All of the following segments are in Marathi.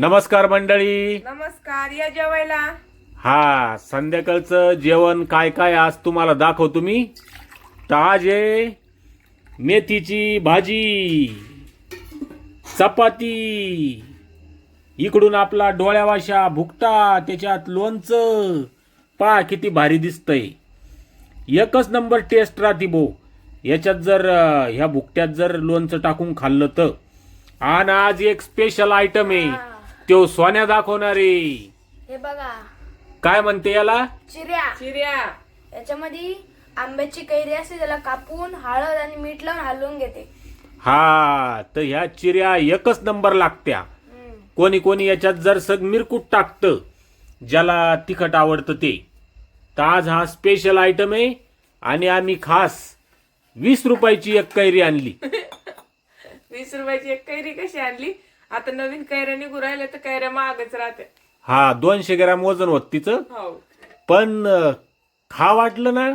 नमस्कार मंडळी. नमस्कार या जेवायला. हा संध्याकाळचं जेवण काय काय आज तुम्हाला दाखवतो मी ताजे मेथीची भाजी चपाती इकडून आपला डोळ्यावाशा भुकटा त्याच्यात लोणचं. पा किती भारी दिसतंय. एकच नंबर टेस्ट राहते भाऊ याच्यात जर ह्या भुकट्यात जर लोणचं टाकून खाल्लं तर. आणि आज एक स्पेशल आयटम आहे. तो सोन्या दाखवणार. हे बघा. काय म्हणते याला? चिऱ्या. चिर्या याच्यामध्ये आंब्याची कैरी असते त्याला कापून हळद आणि मीठ लावून हलवून घेते. हा तर ह्या चिऱ्या एकच नंबर लागत्या. हम्म. कोणी कोणी याच्यात जर सग मिरकूट टाकतं ज्याला तिखट आवडतं ते. तर आज हा स्पेशल आयटम आहे आणि आम्ही खास वीस रुपयाची एक कैरी आणली. वीस रुपयाची एक कैरी कशी आणली? आता नवीन कैऱ्या निघू राहिल्या तर कैऱ्या महागच राहते हा दोनशे ग्रॅम वजन होत तिचं. हो. पण अं, खा वाटलं ना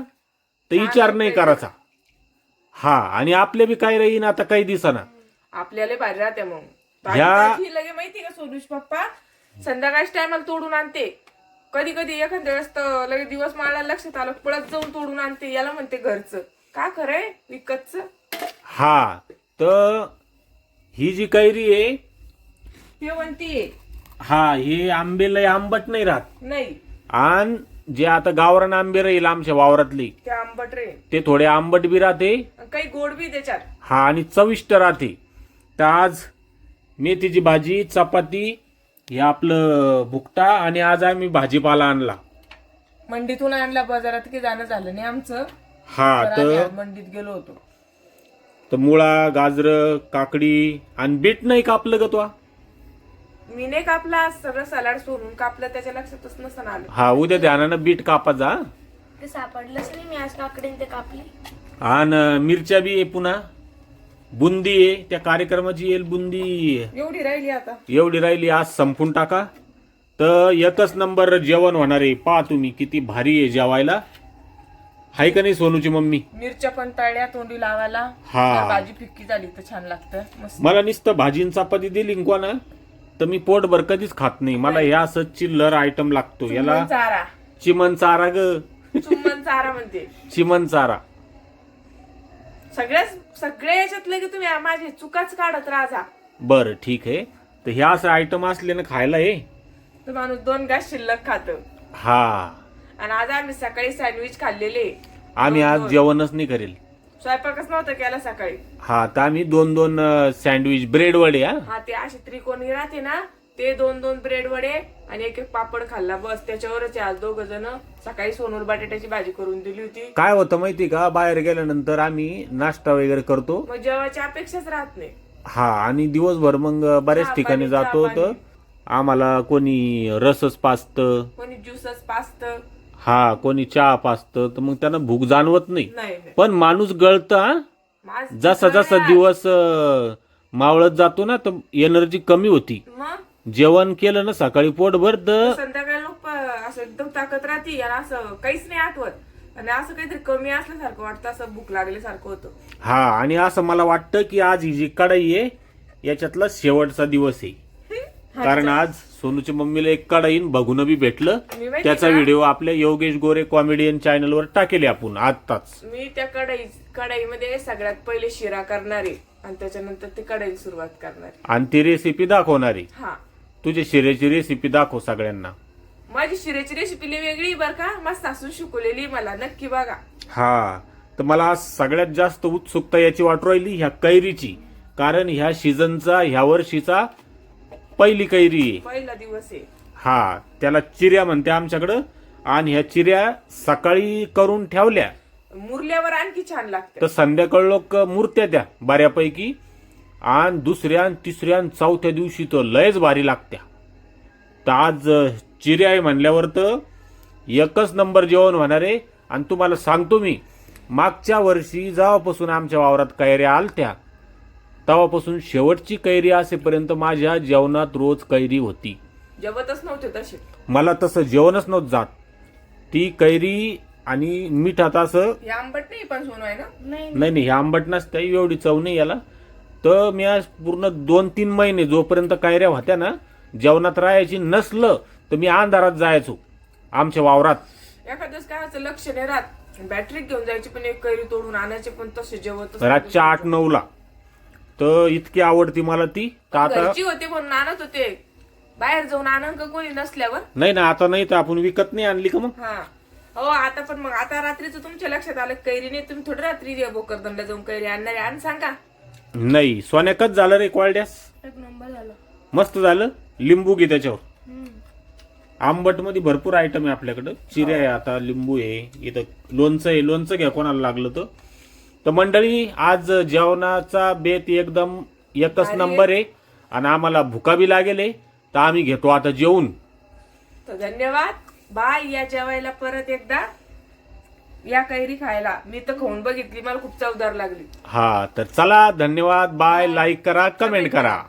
तर विचार नाही करायचा. हा आणि आपले बी काय राहीन आता काही दिसना. आपल्याला भारी राहते मग. ह्या- ताजी लगे माहिती का सोनुष पप्पा? संध्याकाळच्या टायमाला तोडून आणते. कधी कधी एखाद्या वेळेस तर लगे दिवस मला लक्षात आलं पळत जाऊन तोडून आणते. याला म्हणते घरचं. का खरंय विकतच. हा तर ही जी कैरी आहे हे हा हे आंबे लय आंबट नाही राहत. नाही. आणि जे आता गावरान आंबे राहील आमच्या वावरातली ते आंबट रे. ते थोडे आंबट बी राहते. आणि काही गोड बी त्याच्यात. हा आणि चविष्ट राहते. तर आज मेथीची भाजी चपाती हे आपलं भुकटा आणि आज आम्ही भाजीपाला आणला. मंडीतून आणला बाजारात की जाणं झालं नाही आमचं. हा तर आम्ही तर आज मंडीत गेलो होतो. तर मुळा गाजर काकडी आणि बीट नाही कापलं ग तो. मी नाही कापला सगळं सलाड सोडून कापलं त्याच्या लक्षातच नसतं आलं. हा उद्या ध्यानानं बीट कापायचा हा. ते सापडलंच नाही मी आज काकडीने ते कापली. आणि मिरच्या बी आहे पुन्हा. बुंदी आहे त्या कार्यक्रमाची येईल बुंदी. एवढी राहिली आता. एवढी राहिली आज संपून टाका. तर एकच नंबर जेवण होणार आहे. पहा तुम्ही किती भारी आहे जेवायला. हाय का नाही सोनूची मम्मी? मिरच्या पण तळ्या तोंडी लावायला. हा. भाजी फिक्की झाली तर छान लागतं. मस्त. मला नुसतं भाजीन चपाती दिली ना कोणा तर मी पोटभर कधीच खात नाही. मला ह्या असं चिल्लर आयटम लागतो. याला चुम्मन चारा. चिमन चारा ग. चुम्मन चारा म्हणते. चिमन चारा. सगळ्याच सगळ्या याच्यातले की तुम्ही माझे चुकाच काढत राहा बरं ठीक आहे. तर ह्या असं आयटम असले ना खायला हे. तर माणूस दोन घास शिल्लक खात. हा. आणि आज आम्ही सकाळी सँडविच खाल्लेले. आम्ही आज जेवणच नाही करेल. स्वयंपाकच नव्हतं केला सकाळी. हा तर आम्ही दोन दोन सँडविच ब्रेड वडे हा. हा ते असे त्रिकोणी राहते ना ते दोन दोन ब्रेड वडे आणि एक एक पापड खाल्ला. बस त्याच्यावरच आज दोघ जण. सकाळी सोनूर बटाट्याची भाजी करून दिली होती. काय होतं माहिती का? बाहेर गेल्यानंतर आम्ही नाश्ता वगैरे करतो. मग जेवायची अपेक्षाच राहत नाही. हा आणि दिवसभर मग बऱ्याच ठिकाणी पाणी, जातो तर पाणी. आम्हाला कोणी रसच पाचत कोणी ज्यूसच पाचत हा कोणी चहा पाचत तर मग त्यांना भूक जाणवत नाही. पण माणूस गळत हा? जसा जसा दिवस अं, मावळत जातो ना तर एनर्जी कमी होती. आहे. मग? जेवण केलं ना सकाळी पोटभर तर संध्याकाळी लोक असं एकदम ताकद राहते आणि असं काहीच नाही आठवत. आणि असं काहीतरी कमी असल्यासारखं वाटतं असं भूक लागल्यासारखं होतं. हा आणि असं मला वाटतं की आज ही जी कढाई आहे याच्यातला शेवटचा दिवस आहे. कारण आज सोनूच्या मम्मीला एक कढाईन बघून बी भेटलं. मी माहिती त्याचा का? व्हिडिओ आपल्या योगेश गोरे कॉमेडियन चॅनलवर टाकेले आपण आत्ताच. मी त्या कढाई कढाईमध्ये सगळ्यात पहिले शिरा करणारे आणि त्याच्यानंतर ते कढाई सुरुवात करणारे. आणि ती रेसिपी दाखवणारी. हा. तुझ्या शिऱ्याची रेसिपी दाखव सगळ्यांना. माझी शिऱ्याची रेसिपी वेगळी बर का? माझ सासू शिकवलेली मला. नक्की बघा. हा. तर मला आज सगळ्यात जास्त उत्सुकता याची वाटू राहिली ह्या कैरीची. कारण ह्या सीझनचा ह्या वर्षीचा पहिली कैरी. पहिला दिवस आहे. हा त्याला चिऱ्या म्हणते आमच्याकडं. आणि ह्या चिऱ्या सकाळी करून ठेवल्या. मुरल्यावर आणखी छान लागतं. तर संध्याकाळ लोक मूर्त्या त्या बऱ्यापैकी. आणि दुसऱ्या आणि तिसऱ्या आणि चौथ्या दिवशी तर लयच भारी लागत्या. तर आज चिऱ्या आहे म्हणल्यावर तर एकच नंबर जेवण होणार आहे. आणि तुम्हाला सांगतो मी मागच्या वर्षी जेव्हापासून आमच्या वावरात कैऱ्या आलत्या तेव्हापासून शेवटची कैरी असेपर्यंत माझ्या जेवणात रोज कैरी होती. जेवतच नव्हते तसे. मला तसं जेवणच नव्हतं जात. ती कैरी आणि मिठात असं हे आंबट नाही पण सोनू आहे ना? नाही नाही. नाही हे आंबट नसतं एवढी चव नाही याला. तर मी आज पूर्ण दोन तीन महिने जोपर्यंत कायऱ्या होत्या ना जेवणात राहायची नसलं तर मी अंधारात जायचो आमच्या वावरात. एखादंच काय असं लक्ष नाही राहत. बॅटरी घेऊन जायची पण एक कैरी तोडून आणायचे पण तसे जेवत रातच्या आठ नऊला तर इतकी आवडती मला ती तर आता घरची होते म्हणून आणत होते. बाहेर जाऊन आणन का कोणी नसल्यावर? नाही ना आता नाही तर आपण विकत नाही आणली का मग? हा. हो आता पण मग आता रात्रीचं तुमच्या लक्षात आलं कैरी नाही तुम्ही थोडी रात्री बोकरदंडला जाऊन कैरी आणणारे आणि सांगा. नाही सोन्याकच झालं रे क्वालड्यास एक नंबर झालं. मस्त झालं लिंबू घे त्याच्यावर. हम्म. आंबटमध्ये भरपूर आयटम आहे आपल्याकडं. चिऱ्या आहे आता लिंबू आहे इथं लोणचं आहे लोणचं घ्या कोणाला लागलं तर. तर मंडळी आज जेवणाचा बेत एकदम एकच नंबर आहे आणि आम्हाला भुका बी लागेल आहे. तर आम्ही घेतो आता जेवून. तर धन्यवाद. बाय या जेवायला परत एकदा. या कैरी खायला. मी तर खाऊन बघितली मला खूप चवदार लागली. हा तर चला धन्यवाद बाय लाईक करा कमेंट करा.